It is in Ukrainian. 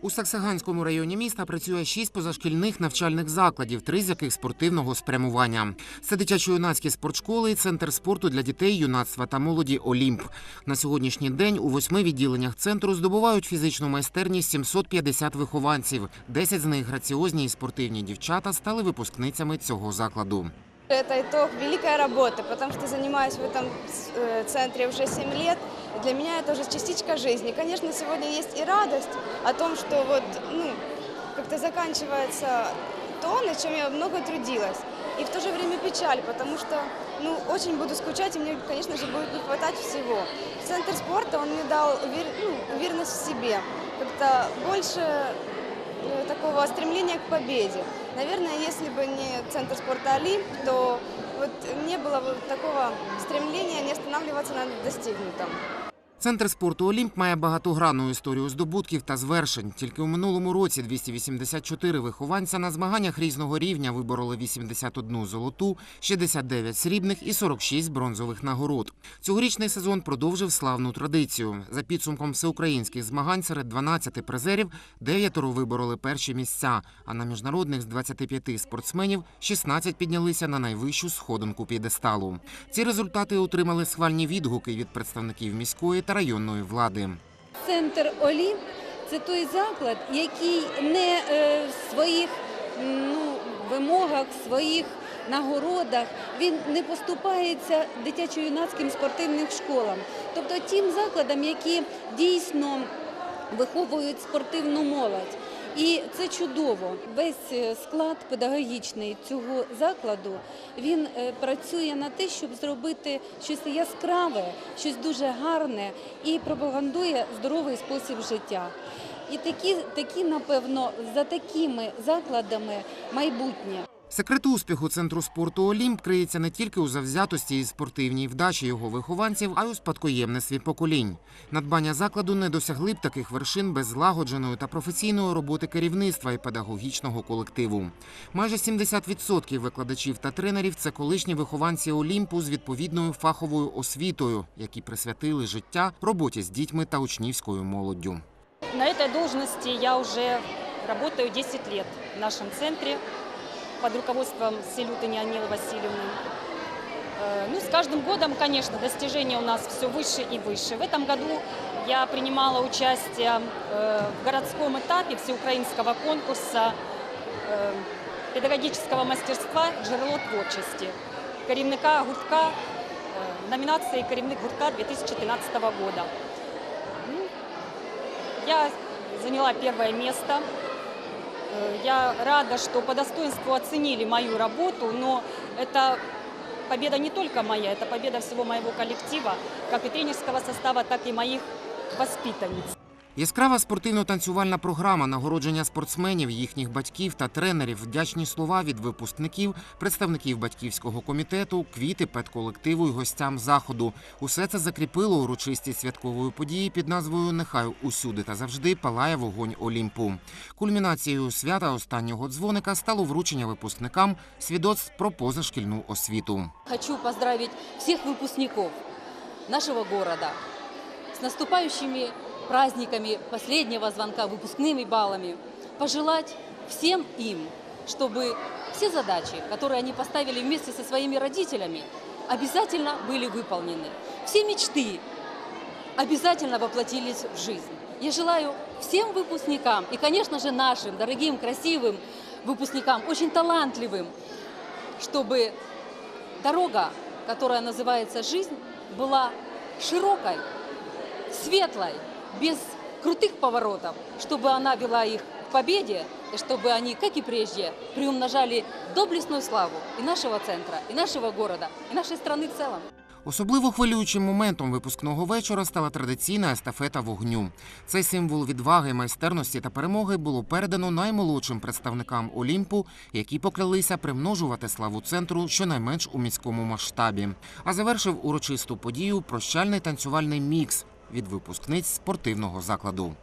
У Саксаганському районі міста працює шість позашкільних навчальних закладів, три з яких спортивного спрямування. Це дитячо-юнацькі спортшколи, центр спорту для дітей, юнацтва та молоді Олімп. На сьогоднішній день у восьми відділеннях центру здобувають фізичну майстерність 750 вихованців. Десять з них граціозні і спортивні дівчата стали випускницями цього закладу. Это итог великой работы, потому что занимаюсь в этом э, центре уже 7 лет. И Для меня это уже частичка жизни. Конечно, сегодня есть и радость о том, что вот, ну, как-то заканчивается то, над чем я много трудилась. И в то же время печаль, потому что, ну, очень буду скучать, и мне, конечно же, будет не хватать всего. Центр спорта, он мне дал увер- ну, уверенность в себе, как-то больше такого стремления к победе. Наверное, если бы не Центр спорта Олимп, то вот не было бы такого стремления не останавливаться на достигнутом. Центр спорту Олімп має багатогранну історію здобутків та звершень. Тільки у минулому році 284 вихованця на змаганнях різного рівня вибороли 81 золоту, 69 срібних і 46 бронзових нагород. Цьогорічний сезон продовжив славну традицію. За підсумком всеукраїнських змагань серед 12 призерів дев'ятеро вибороли перші місця. А на міжнародних з 25 спортсменів 16 піднялися на найвищу сходинку п'єдесталу. Ці результати отримали схвальні відгуки від представників міської та районної влади. Центр Олі це той заклад, який не е, в своїх ну, вимогах, своїх нагородах він не поступається дитячо-юнацьким спортивним школам, тобто тим закладам, які дійсно виховують спортивну молодь. І це чудово. Весь е, склад педагогічний цього закладу він е, працює на те, щоб зробити щось яскраве, щось дуже гарне і пропагандує здоровий спосіб життя. І такі, такі, напевно, за такими закладами майбутнє. Секрет успіху центру спорту Олімп криється не тільки у завзятості і спортивній вдачі його вихованців, а й у спадкоємництві поколінь. Надбання закладу не досягли б таких вершин без злагодженої та професійної роботи керівництва і педагогічного колективу. Майже 70% викладачів та тренерів це колишні вихованці Олімпу з відповідною фаховою освітою, які присвятили життя роботі з дітьми та учнівською молоддю. На этой должности я уже работаю 10 лет в нашем центре под руководством Селютыни Анилы Васильевны. Э, Ну, с каждым годом, конечно, достижения у нас все выше и выше. В этом году я принимала участие э, в городском этапе всеукраинского конкурса э, педагогического мастерства «Джерело творчости» керівника гуртка, э, номинации «Керівник гуртка» 2013 года. Ну, я заняла первое место. Э, Я рада, что по достоинству оценили мою работу, но это победа не только моя, это победа всего моего коллектива, как и тренерского состава, так и моих воспитанниц. Яскрава спортивно-танцювальна програма, нагородження спортсменів, їхніх батьків та тренерів, вдячні слова від випускників, представників батьківського комітету, квіти педколективу і гостям заходу. Усе це закріпило урочисті святкової події під назвою Нехай усюди та завжди палає вогонь Олімпу. Кульмінацією свята останнього дзвоника стало вручення випускникам свідоцтв про позашкільну освіту. Хочу поздравить всех выпускников нашего города с наступающими праздниками последнего звонка, выпускными баллами. Пожелать всем им, чтобы все задачи, которые они поставили вместе со своими родителями, обязательно были выполнены. Все мечты обязательно воплотились в жизнь. Я желаю всем выпускникам и, конечно же, нашим дорогим, красивым выпускникам, очень талантливым, чтобы дорога, которая называется жизнь, была широкой, светлой, без крутых поворотов, чтобы она вела их к победе, и чтобы они, как и прежде, приумножали доблестную славу и нашего центра, и нашего города, и нашей страны в целом. Особливо хвилюючим моментом випускного вечора стала традиційна естафета вогню. Цей символ відваги, майстерності та перемоги було передано наймолодшим представникам Олімпу, які поклялися примножувати славу центру щонайменш у міському масштабі. А завершив урочисту подію прощальний танцювальний мікс від випускниць спортивного закладу.